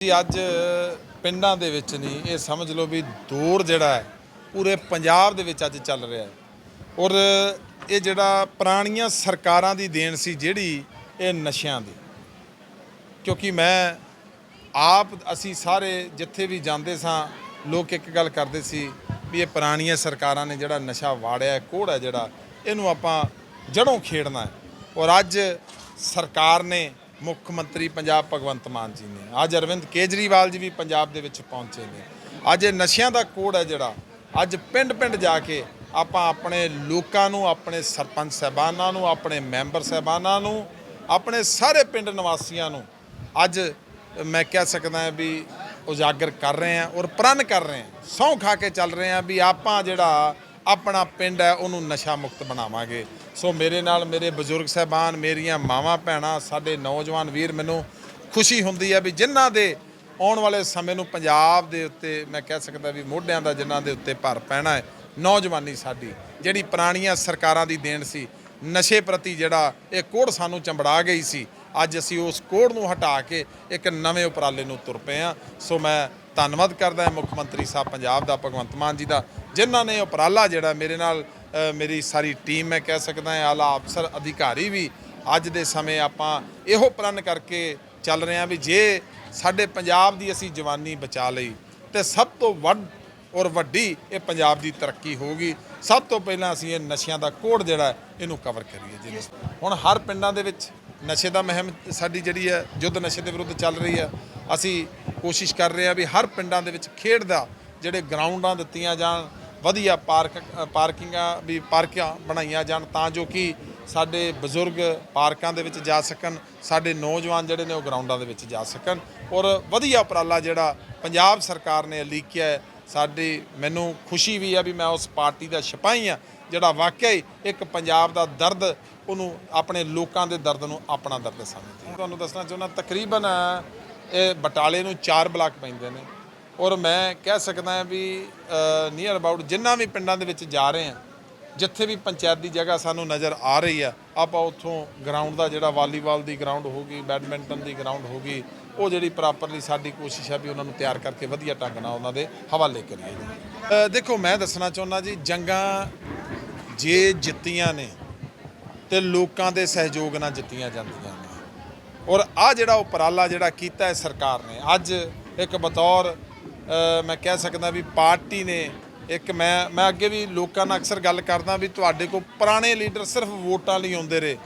ਜੀ, ਅੱਜ ਪਿੰਡਾਂ ਦੇ ਵਿੱਚ ਨਹੀਂ, ਇਹ ਸਮਝ ਲਓ ਵੀ ਦੌਰ ਜਿਹੜਾ ਹੈ, ਪੂਰੇ ਪੰਜਾਬ ਦੇ ਵਿੱਚ ਅੱਜ ਚੱਲ ਰਿਹਾ ਹੈ। ਔਰ ਇਹ ਜਿਹੜਾ ਪੁਰਾਣੀਆਂ ਸਰਕਾਰਾਂ ਦੀ ਦੇਣ ਸੀ ਜਿਹੜੀ, ਇਹ ਨਸ਼ਿਆਂ ਦੀ। ਕਿਉਂਕਿ ਮੈਂ ਆਪ, ਅਸੀਂ ਸਾਰੇ ਜਿੱਥੇ ਵੀ ਜਾਂਦੇ ਸਾਂ, ਲੋਕ ਇੱਕ ਗੱਲ ਕਰਦੇ ਸੀ ਵੀ ਇਹ ਪੁਰਾਣੀਆਂ ਸਰਕਾਰਾਂ ਨੇ ਜਿਹੜਾ ਨਸ਼ਾ ਵਾੜਿਆ ਹੈ, ਕੋੜ ਹੈ ਜਿਹੜਾ, ਇਹਨੂੰ ਆਪਾਂ ਜੜੋਂ ਖੇਡਣਾ ਹੈ। ਔਰ ਅੱਜ ਸਰਕਾਰ ਨੇ ਮੁੱਖ ਮੰਤਰੀ ਪੰਜਾਬ ਭਗਵੰਤ ਮਾਨ ਜੀ ਨੇ। ਅੱਜ ਅਰਵਿੰਦ ਕੇਜਰੀਵਾਲ ਜੀ ਵੀ ਪੰਜਾਬ ਦੇ ਵਿੱਚ ਪਹੁੰਚੇ ਨੇ। ਅੱਜ ਇਹ ਨਸ਼ਿਆਂ ਦਾ ਕੋੜ ਹੈ ਜਿਹੜਾ। ਅੱਜ ਪਿੰਡ-ਪਿੰਡ ਜਾ ਕੇ ਆਪਾਂ ਆਪਣੇ ਲੋਕਾਂ ਨੂੰ, ਆਪਣੇ ਸਰਪੰਚ ਸਹਿਬਾਨਾਂ ਨੂੰ, ਆਪਣੇ ਮੈਂਬਰ ਸਹਿਬਾਨਾਂ ਨੂੰ, ਆਪਣੇ ਸਾਰੇ ਪਿੰਡ ਨਿਵਾਸੀਆਂ ਨੂੰ ਅੱਜ ਮੈਂ ਕਹਿ ਸਕਦਾ ਵੀ ਉਜਾਗਰ ਕਰ ਰਹੇ ਹਾਂ ਔਰ ਪ੍ਰਣ ਕਰ ਰਹੇ ਹਾਂ। ਸਹੁੰ ਖਾ ਕੇ ਚੱਲ ਰਹੇ ਹਾਂ ਵੀ ਆਪਾਂ ਜਿਹੜਾ ਆਪਣਾ ਪਿੰਡ ਹੈ, ਉਹਨੂੰ ਨਸ਼ਾ ਮੁਕਤ ਬਣਾਵਾਂਗੇ। ਸੋ ਮੇਰੇ ਨਾਲ ਮੇਰੇ ਬਜ਼ੁਰਗ ਸਹਿਬਾਨ, ਮੇਰੀਆਂ ਮਾਵਾਂ, ਭੈਣਾਂ, ਸਾਡੇ ਨੌਜਵਾਨ ਵੀਰ, ਮੈਨੂੰ ਖੁਸ਼ੀ ਹੁੰਦੀ ਹੈ ਵੀ ਜਿਨ੍ਹਾਂ ਦੇ ਆਉਣ ਵਾਲੇ ਸਮੇਂ ਨੂੰ ਪੰਜਾਬ ਦੇ ਉੱਤੇ ਮੈਂ ਕਹਿ ਸਕਦਾ ਵੀ ਮੋਢਿਆਂ ਦਾ ਜਿਨ੍ਹਾਂ ਦੇ ਉੱਤੇ ਭਰ ਪੈਣਾ ਹੈ, ਨੌਜਵਾਨੀ ਸਾਡੀ, ਜਿਹੜੀ ਪੁਰਾਣੀਆਂ ਸਰਕਾਰਾਂ ਦੀ ਦੇਣ ਸੀ, ਨਸ਼ੇ ਪ੍ਰਤੀ ਜਿਹੜਾ ਇਹ ਕੋੜ ਸਾਨੂੰ ਚੰਬੜਾ ਗਈ ਸੀ, ਅੱਜ ਅਸੀਂ ਉਸ ਕੋੜ ਨੂੰ ਹਟਾ ਕੇ ਇੱਕ ਨਵੇਂ ਉਪਰਾਲੇ ਨੂੰ ਤੁਰ ਪਏ ਹਾਂ। ਸੋ ਮੈਂ ਧੰਨਵਾਦ ਕਰਦਾ ਹਾਂ ਮੁੱਖ ਮੰਤਰੀ ਸਾਹਿਬ ਪੰਜਾਬ ਦਾ, ਭਗਵੰਤ ਮਾਨ ਜੀ ਦਾ, ਜਿਨ੍ਹਾਂ ਨੇ ਉਪਰਾਲਾ ਜਿਹੜਾ ਮੇਰੇ ਨਾਲ ਮੇਰੀ ਸਾਰੀ ਟੀਮ ਮੈਂ ਕਹਿ ਸਕਦਾ ਹਾਂ, ਆਲਾ ਅਫਸਰ, ਅਧਿਕਾਰੀ ਵੀ ਅੱਜ ਦੇ ਸਮੇਂ ਆਪਾਂ ਇਹੋ ਪ੍ਰਣ ਕਰਕੇ ਚੱਲ ਰਹੇ ਹਾਂ ਵੀ ਜੇ ਸਾਡੇ ਪੰਜਾਬ ਦੀ ਅਸੀਂ ਜਵਾਨੀ ਬਚਾ ਲਈ, ਤੇ ਸਭ ਤੋਂ ਵੱਡ ਔਰ ਵੱਡੀ ਇਹ ਪੰਜਾਬ ਦੀ ਤਰੱਕੀ ਹੋਊਗੀ। ਸਭ ਤੋਂ ਪਹਿਲਾਂ ਅਸੀਂ ਇਹ ਨਸ਼ਿਆਂ ਦਾ ਕੋੜ ਜਿਹੜਾ ਇਹਨੂੰ ਕਵਰ ਕਰੀਏ ਜੀ। ਹੁਣ ਹਰ ਪਿੰਡਾਂ ਦੇ ਵਿੱਚ ਨਸ਼ੇ ਦਾ ਮਹਿਮ ਸਾਡੀ ਜਿਹੜੀ ਹੈ, ਯੁੱਧ ਨਸ਼ੇ ਦੇ ਵਿਰੁੱਧ ਚੱਲ ਰਹੀ ਹੈ। ਅਸੀਂ ਕੋਸ਼ਿਸ਼ ਕਰ ਰਹੇ ਹਾਂ ਵੀ ਹਰ ਪਿੰਡਾਂ ਦੇ ਵਿੱਚ ਖੇਡ ਦਾ ਜਿਹੜੇ ਗਰਾਊਂਡਾਂ ਦਿੱਤੀਆਂ ਜਾਣ, ਵਧੀਆ ਪਾਰਕ ਪਾਰਕਿੰਗਾਂ ਵੀ ਪਾਰਕਾਂ ਬਣਾਈਆਂ ਜਾਣ ਤਾਂ ਜੋ ਕਿ ਸਾਡੇ ਬਜ਼ੁਰਗ ਪਾਰਕਾਂ ਦੇ ਵਿੱਚ ਜਾ ਸਕਣ, ਸਾਡੇ ਨੌਜਵਾਨ ਜਿਹੜੇ ਨੇ ਉਹ ਗਰਾਊਂਡਾਂ ਦੇ ਵਿੱਚ ਜਾ ਸਕਣ ਔਰ ਵਧੀਆ ਉਪਰਾਲਾ ਜਿਹੜਾ ਪੰਜਾਬ ਸਰਕਾਰ ਨੇ ਲੀਕਿਆ ਹੈ, ਸਾਡੀ ਮੈਨੂੰ ਖੁਸ਼ੀ ਵੀ ਹੈ ਵੀ ਮੈਂ ਉਸ ਪਾਰਟੀ ਦਾ ਸਿਪਾਹੀ ਆ ਜਿਹੜਾ ਵਾਕਿਆ ਹੀ ਇੱਕ ਪੰਜਾਬ ਦਾ ਦਰਦ ਉਹਨੂੰ ਆਪਣੇ ਲੋਕਾਂ ਦੇ ਦਰਦ ਨੂੰ ਆਪਣਾ ਦਰਦ ਸਮਝਦੇ ਤੁਹਾਨੂੰ ਦੱਸਣਾ ਚਾਹੁੰਦਾ, ਤਕਰੀਬਨ ਇਹ ਬਟਾਲੇ ਨੂੰ ਚਾਰ ਬਲਾਕ ਪੈਂਦੇ ਨੇ। ਔਰ ਮੈਂ ਕਹਿ ਸਕਦਾ ਵੀ ਨੀਅਰ ਅਬਾਊਟ ਜਿੰਨਾ ਵੀ ਪਿੰਡਾਂ ਦੇ ਵਿੱਚ ਜਾ ਰਹੇ ਹਾਂ, ਜਿੱਥੇ ਵੀ ਪੰਚਾਇਤ ਦੀ ਜਗ੍ਹਾ ਸਾਨੂੰ ਨਜ਼ਰ ਆ ਰਹੀ ਆ, ਆਪਾਂ ਉੱਥੋਂ ਗਰਾਊਂਡ ਦਾ ਜਿਹੜਾ ਵਾਲੀਬਾਲ ਦੀ ਗਰਾਊਂਡ ਹੋਗੀ ਬੈਡਮਿੰਟਨ ਦੀ ਗਰਾਊਂਡ ਹੋਗੀ ਉਹ ਜਿਹੜੀ ਪ੍ਰੋਪਰਲੀ ਸਾਡੀ ਕੋਸ਼ਿਸ਼ ਆ ਵੀ ਉਹਨਾਂ ਨੂੰ ਤਿਆਰ ਕਰਕੇ ਵਧੀਆ ਢੰਗ ਨਾਲ ਉਹਨਾਂ ਦੇ ਹਵਾਲੇ ਕਰੀਏ। ਜੀ ਦੇਖੋ, ਮੈਂ ਦੱਸਣਾ ਚਾਹੁੰਦਾ ਜੀ, ਜੰਗਾਂ ਜੇ ਜਿੱਤੀਆਂ ਨੇ ਤੇ ਲੋਕਾਂ ਦੇ ਸਹਿਯੋਗ ਨਾਲ ਜਿੱਤੀਆਂ ਜਾਂਦੀਆਂ ਨੇ। ਔਰ ਆ ਜਿਹੜਾ ਉਪਰਾਲਾ ਜਿਹੜਾ ਕੀਤਾ ਹੈ ਸਰਕਾਰ ਨੇ, ਅੱਜ ਇੱਕ ਬਤੌਰ ਮੈਂ ਕਹਿ ਸਕਦਾ ਵੀ ਪਾਰਟੀ ਨੇ ਇੱਕ ਮੈਂ ਮੈਂ ਅੱਗੇ ਵੀ ਲੋਕਾਂ ਨਾਲ ਅਕਸਰ ਗੱਲ ਕਰਦਾ ਵੀ ਤੁਹਾਡੇ ਕੋਲ ਪੁਰਾਣੇ ਲੀਡਰ ਸਿਰਫ ਵੋਟਾਂ ਲਈ ਆਉਂਦੇ ਰਹੇ,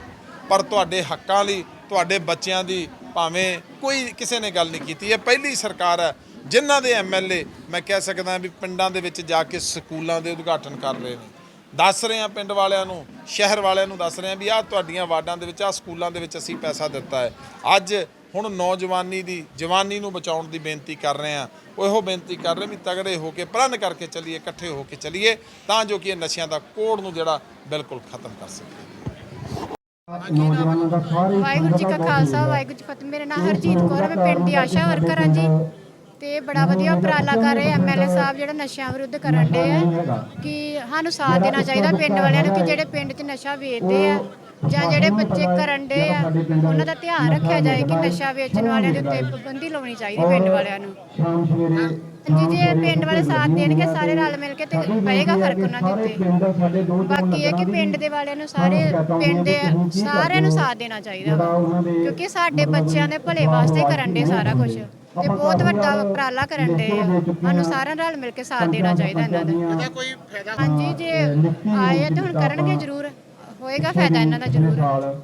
ਪਰ ਤੁਹਾਡੇ ਹੱਕਾਂ ਲਈ, ਤੁਹਾਡੇ ਬੱਚਿਆਂ ਦੀ ਭਾਵੇਂ ਕੋਈ ਕਿਸੇ ਨੇ ਗੱਲ ਨਹੀਂ ਕੀਤੀ। ਇਹ ਪਹਿਲੀ ਸਰਕਾਰ ਹੈ ਜਿਨ੍ਹਾਂ ਦੇ ਐਮਐਲਏ ਮੈਂ ਕਹਿ ਸਕਦਾ ਵੀ ਪਿੰਡਾਂ ਦੇ ਵਿੱਚ ਜਾ ਕੇ ਸਕੂਲਾਂ ਦੇ ਉਦਘਾਟਨ ਕਰ ਰਹੇ ਨੇ। ਦੱਸ ਰਹੇ ਆ ਪਿੰਡ ਵਾਲਿਆਂ ਨੂੰ ਸ਼ਹਿਰ ਵਾਲਿਆਂ ਨੂੰ ਦੱਸ ਰਹੇ ਆ ਵੀ ਆਹ ਤੁਹਾਡੀਆਂ ਵਾਰਡਾਂ ਦੇ ਵਿੱਚ ਆਹ ਸਕੂਲਾਂ ਦੇ ਵਿੱਚ ਅਸੀਂ ਪੈਸਾ ਦਿੱਤਾ ਹੈ। ਅੱਜ ਹੁਣ ਨੌਜਵਾਨੀ ਦੀ ਜਵਾਨੀ ਨੂੰ ਬਚਾਉਣ ਦੀ ਬੇਨਤੀ ਕਰ ਰਹੇ ਆ ਉਹ ਇਹੋ ਬੇਨਤੀ ਕਰ ਰਹੇ ਵੀ ਤਗੜੇ ਹੋ ਕੇ ਪ੍ਰਣ ਕਰਕੇ ਚੱਲੀਏ ਇਕੱਠੇ ਹੋ ਕੇ ਚੱਲੀਏ ਤਾਂ ਜੋ ਕਿ ਇਹ ਨਸ਼ਿਆਂ ਦਾ ਕੋੜ ਨੂੰ ਜਿਹੜਾ ਬਿਲਕੁਲ ਖਤਮ ਕਰ ਸਕੀਏ। ਸਾਰੇ ਵਾਹਿਗੁਰੂ ਜੀ ਕਾ ਖਾਲਸਾ ਵਾਹਿਗੁਰੂ ਜੀ ਫਤਿਹ। ਮੇਰਾ ਨਾਮ ਹਰਜੀਤ ਕੌਰ ਹੈ ਮੈਂ ਪਿੰਡ ਦੀ ਆਸ਼ਾ ਵਰਕਰ ਹਾਂ ਜੀ। ਤੇ ਬੜਾ ਵਧੀਆ ਉਪਰਾਲਾ ਕਰ ਰਹੇ ਐਮਐਲਏ ਸਾਹਿਬ ਜਿਹੜਾ ਨਸ਼ਿਆਂ ਵਿਰੁੱਧ ਕਰਨ ਦੇ ਆ, ਕਿ ਸਾਨੂੰ ਸਾਥ ਦੇਣਾ ਚਾਹੀਦਾ ਪਿੰਡ ਵਾਲਿਆਂ ਨੂੰ ਕਿ ਜਿਹੜੇ ਪਿੰਡ 'ਚ ਨਸ਼ਾ ਵੇਚਦੇ ਆ ਜਾਂ ਜਿਹੜੇ ਬੱਚੇ ਕਰਨ ਦੇ ਆ, ਉਹਨਾਂ ਦਾ ਧਿਆਨ ਰੱਖਿਆ ਜਾਏ ਕਿ ਨਸ਼ਾ ਵੇਚਣ ਵਾਲਿਆਂ ਦੇ ਉੱਤੇ ਪਾਬੰਦੀ ਲਾਉਣੀ ਚਾਹੀਦੀ ਪਿੰਡ ਵਾਲਿਆਂ ਨੂੰ। ਜੀ ਜੇ ਪਿੰਡ ਵਾਲੇ ਸਾਥ ਦੇਣਗੇ, ਸਾਰੇ ਰਲ ਮਿਲ ਕੇ ਤੇ ਪਏਗਾ ਫ਼ਰਕ ਉਹਨਾਂ ਦੇ ਉੱਤੇ। ਬਾਕੀ ਇਹ ਕਿ ਪਿੰਡ ਦੇ ਵਾਲਿਆਂ ਨੂੰ ਸਾਰੇ ਪਿੰਡ ਦੇ ਸਾਰਿਆਂ ਨੂੰ ਸਾਥ ਦੇਣਾ ਚਾਹੀਦਾ ਵਾ ਉਹਨਾਂ ਕਿਉਂਕਿ ਸਾਡੇ ਬੱਚਿਆਂ ਦੇ ਭਲੇ ਵਾਸਤੇ ਕਰਨ ਦੇ ਸਾਰਾ ਕੁਝ ਤੇ ਬਹੁਤ ਵੱਡਾ ਉਪਰਾਲਾ ਕਰਨ ਦੇ ਸਾਨੂੰ ਸਾਰਿਆਂ ਨਾਲ ਮਿਲ ਕੇ ਸਾਥ ਦੇਣਾ ਚਾਹੀਦਾ ਇਹਨਾਂ ਦਾ। ਕੋਈ ਫਾਇਦਾ ਹਾਂਜੀ ਜੇ ਆਏ ਆ ਤੇ ਹੁਣ ਕਰਨਗੇ ਜ਼ਰੂਰ। ਹੋਏਗਾ ਫਾਇਦਾ ਇਹਨਾਂ ਦਾ ਜ਼ਰੂਰ।